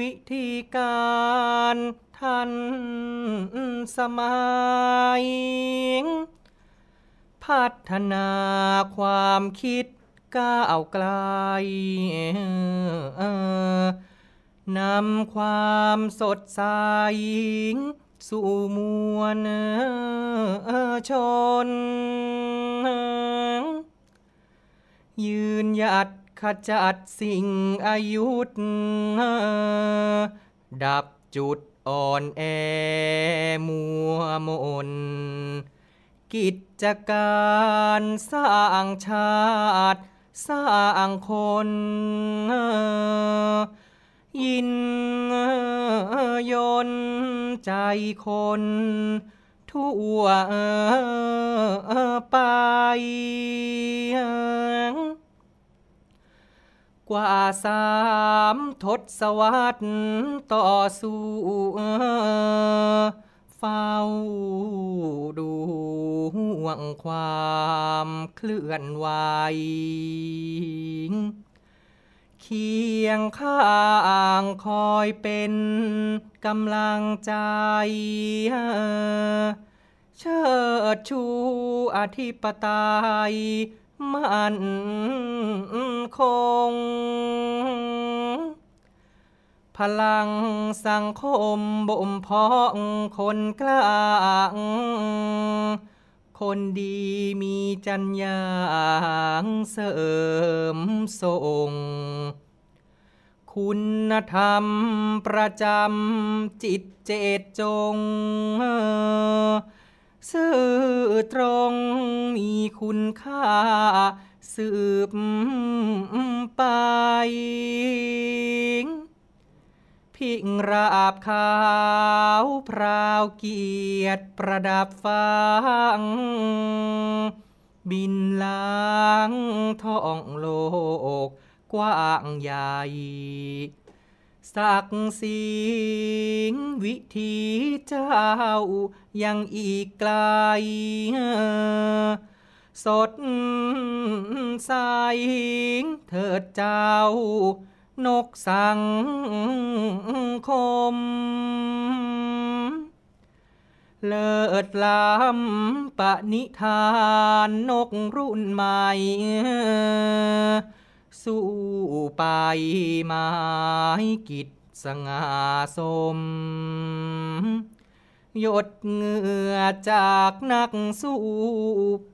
วิธีการทันสมัย พัฒนาความคิดก้าวไกลนำความสดใสสู่มวลชน ยืนหยัด ขจัดสิ่งอายุธดับจุดอ่อนแอมัวมน กิจการสร้างชาติสร้างคน ยินยนใจคนทั่วไป กว่าสามทศวรรษต่อสู้เฝ้าดูห่วงความเคลื่อนไหวเคียงข้างคอยเป็นกำลังใจ เชิดชูอธิปไตย มั่นคง พลังสังคมบ่มเพาะคนกล้าคนดีมีจัญญาเสริมส่ง คุณธรรมประจำจิตเจตจง ซื่อตรงมีคุณค่า สืบไป พิงราบขาวพราวเกียรติประดับฟังบินล้างท้องโลก กว้างใหญ่ ศักดิ์สิงวิธีเจ้า ยังอีกไกล สดใสเถิดเจ้า นกสังคม เลิศล้ำปณิธานนกรุ่นใหม่ สู้ไปไม้กิจสง่าสม หยดเหงื่อจากนักสู้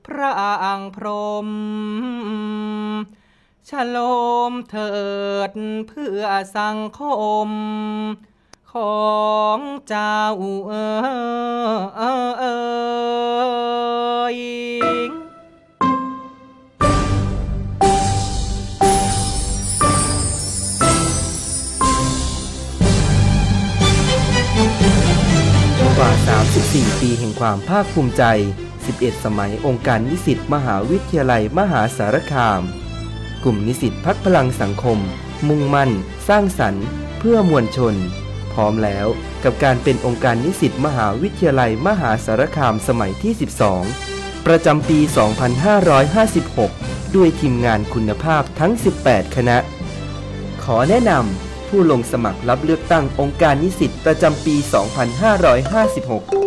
พระอังพรมฉลมเถิดเพื่อสังคม ของเจ้าเอ๋ย 4 ปีแห่งความภาคภูมิใจ 11 สมัยองค์การนิสิตมหาวิทยาลัยมหาสารคาม กลุ่มนิสิตพักพลังสังคม มุ่งมั่น สร้างสรรค์ เพื่อมวลชน พร้อมแล้วกับการเป็นองค์การนิสิตมหาวิทยาลัยมหาสารคามสมัยที่ 12 ประจำปี 2556 ด้วยทีมงานคุณภาพทั้ง 18 คณะ ขอแนะนำผู้ลงสมัครรับเลือกตั้งองค์การนิสิตประจำปี 2556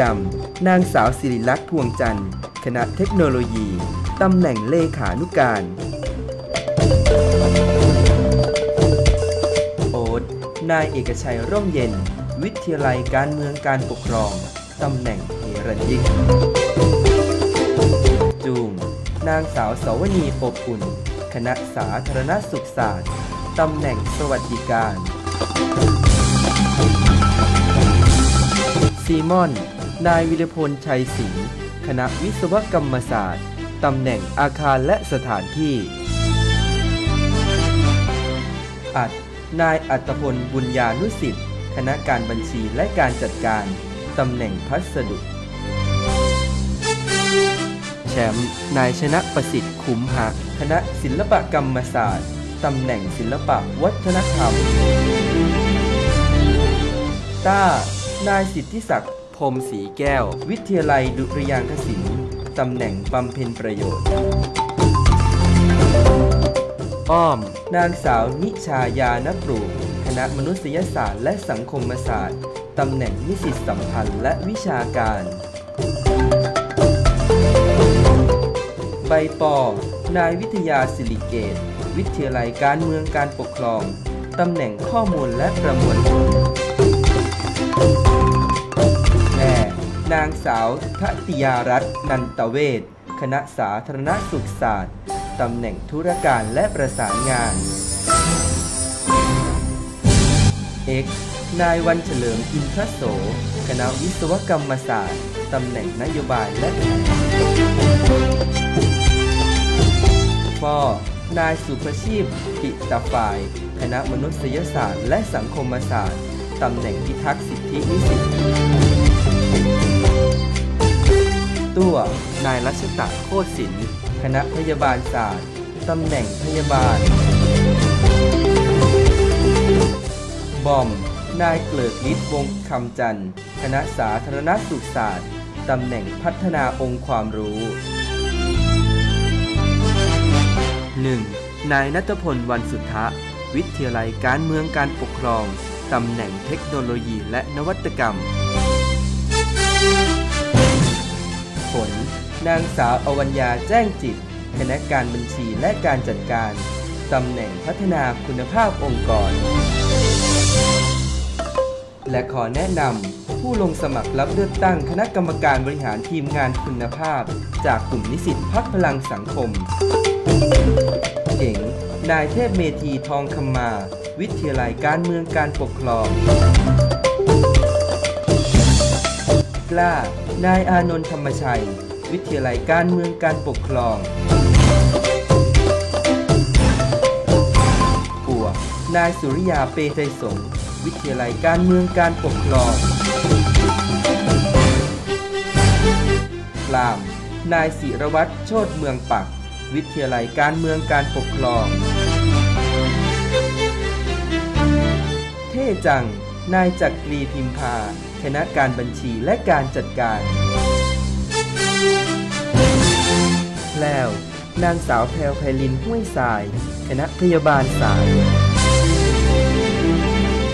ดำ นางสาวสิริลักษณ์พวงจันทร์ คณะเทคโนโลยี ตำแหน่งเลขานุการ โอ๊ตนายเอกชัยร่มเย็น วิทยาลัยการเมืองการปกครอง ตำแหน่งเฮรัญยิก จูง นางสาวสวนีอบอุ่น คณะสาธารณสุขศาสตร์ ตำแหน่งสวัสดิการซีมอน นายวิรพลชัยศรีคณะวิศวกรรมศาสตร์ ตำแหน่งอาคารและสถานที่ อัด นายอัตพลบุญญานุสิทธิ์ คณะการบัญชีและการจัดการ ตำแหน่งพัสดุ แชมป์ นายชนะประสิทธิ์ขุมหัก คณะศิลปกรรมศาสตร์ ตำแหน่งศิลปวัฒนธรรม ต้า นายสิทธิศักดิ์ มศรีแก้ว วิทยาลัยดุริยางคศิลป์ตำแหน่งบำเพ็ญประโยชน์ อ้อม นางสาวนิชายานปลูกคณะมนุษยศาสตร์และสังคมศาสตร์ตำแหน่งนิสิตสัมพันธ์และวิชาการ ใบปอนายวิทยาสิริเกต วิทยาลัยการเมืองการปกครอง ตำแหน่งข้อมูลและประมวลผล นางสาวทติยารัตน์นันตเวศคณะสาธารณสุขศาสตร์ ตำแหน่งธุรการและประสานงาน X นายวันเฉลิมอินทรโส คณะวิศวกรรมศาสตร์ ตำแหน่งนโยบายและฟนายสุภชีพปิตาฝ่าย คณะมนุษยศาสตร์ และสังคมศาสตร์ ตำแหน่งพิทักษ์สิทธินิสิต ตัวนายรัชตะโคตศิลป์คณะพยาบาลศาสตร์ ตำแหน่งพยาบาล บอม นายเกลิกฤทธิ์วงศ์คำจันทร์ คณะสาธารณสุขศาสตร์ ตำแหน่งพัฒนาองค์ความรู้ 1. นายนัทพลวันสุทธะ วิทยาลัยการเมืองการปกครอง ตำแหน่งเทคโนโลยีและนวัตกรรม นางสาวอวัญญาแจ้งจิตคณะการบัญชีและการจัดการ ตำแหน่งพัฒนาคุณภาพองค์กร และขอแนะนำผู้ลงสมัครรับเลือกตั้งคณะกรรมการบริหารทีมงานคุณภาพ จากกลุ่มนิสิตพักพลังสังคมเก่งนายเทพเมธีทองคำมา วิทยาลัยการเมืองการปกครองกล้านายอานนท์ธรรมชัย วิทยาลัยการเมืองการปกครองปัวนายสุริยาเปไทยสงวิทยาลัยการเมืองการปกครองกลาม นายศิรวัตรโชตเมืองปัก วิทยาลัยการเมืองการปกครอง เท่จัง นายจักรีพิมพา คณะการบัญชีและการจัดการ แล้ว นางสาวแพรวไพลินห้วยทราย คณะพยาบาลศาสตร์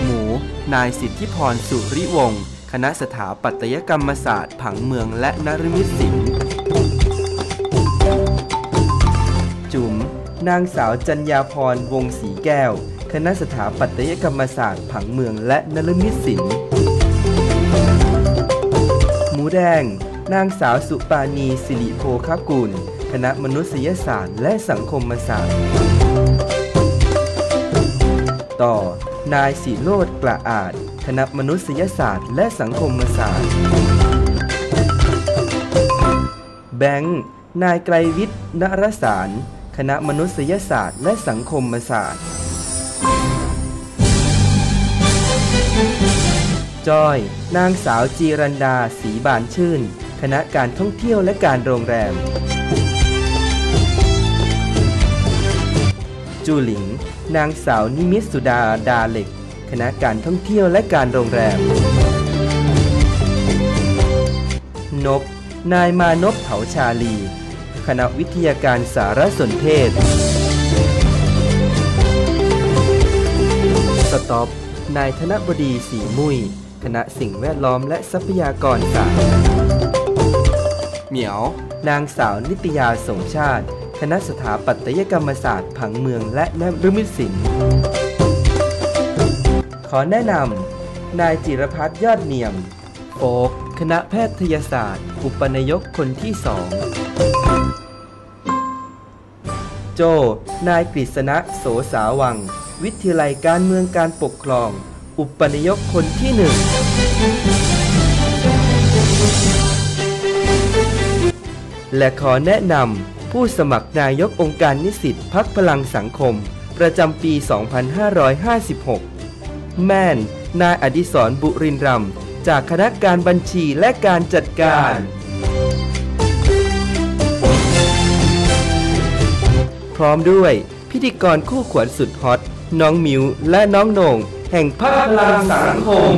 หมู นายสิทธิพรสุริวงศ์คณะสถาปัตยกรรมศาสตร์ ผังเมืองและนรมิตศิลป์จุ๋มนางสาวจัญญาพรวงศรีแก้ว คณะสถาปัตยกรรมศาสตร์ ผังเมืองและนรมิตศิลป์หมูแดง นางสาวสุปานีสิริโภคกุล คณะมนุษยศาสตร์และสังคมศาสตร์ ต่อ นายสีโรดกระอาด คณะมนุษยศาสตร์และสังคมศาสตร์ แบงค์ นายไกรวิทย์นรสาร คณะมนุษยศาสตร์และสังคมศาสตร์ จอย นางสาวจีรันดาศรีบานชื่น คณะการท่องเที่ยวและการโรงแรม จูหลิง นางสาวนิมิตสุดาดาเหล็ก คณะการท่องเที่ยวและการโรงแรม นบ นายมานพเถาชาลี คณะวิทยาการสารสนเทศ สต็อป นายธนบดีสีมุยคณะสิ่งแวดล้อมและทรัพยากรศาสตร์ เหมียวนางสาวนิตยาสงชาติ คณะสถาปัตยกรรมศาสตร์ผังเมืองและนรมิตศิลป์ขอแนะนำนายจิรพัฒน์ยอดเนียมโฟกคณะแพทยศาสตร์ อุปนายกคนที่สองโจ นายกฤษณะโสสาวัง วิทยาลัยการเมืองการปกครอง อุปนายกคนที่หนึ่ง และขอแนะนำผู้สมัครนายกองค์การนิสิตพักพลังสังคม ประจำปี 2556 แม่น นายอดิศรบุรินรำจากคณะการบัญชีและการจัดการพร้อมด้วยพิธีกรคู่ขวัญสุดฮอต น้องมิวและน้องโหน่ง แห่งภาคพลังสังคม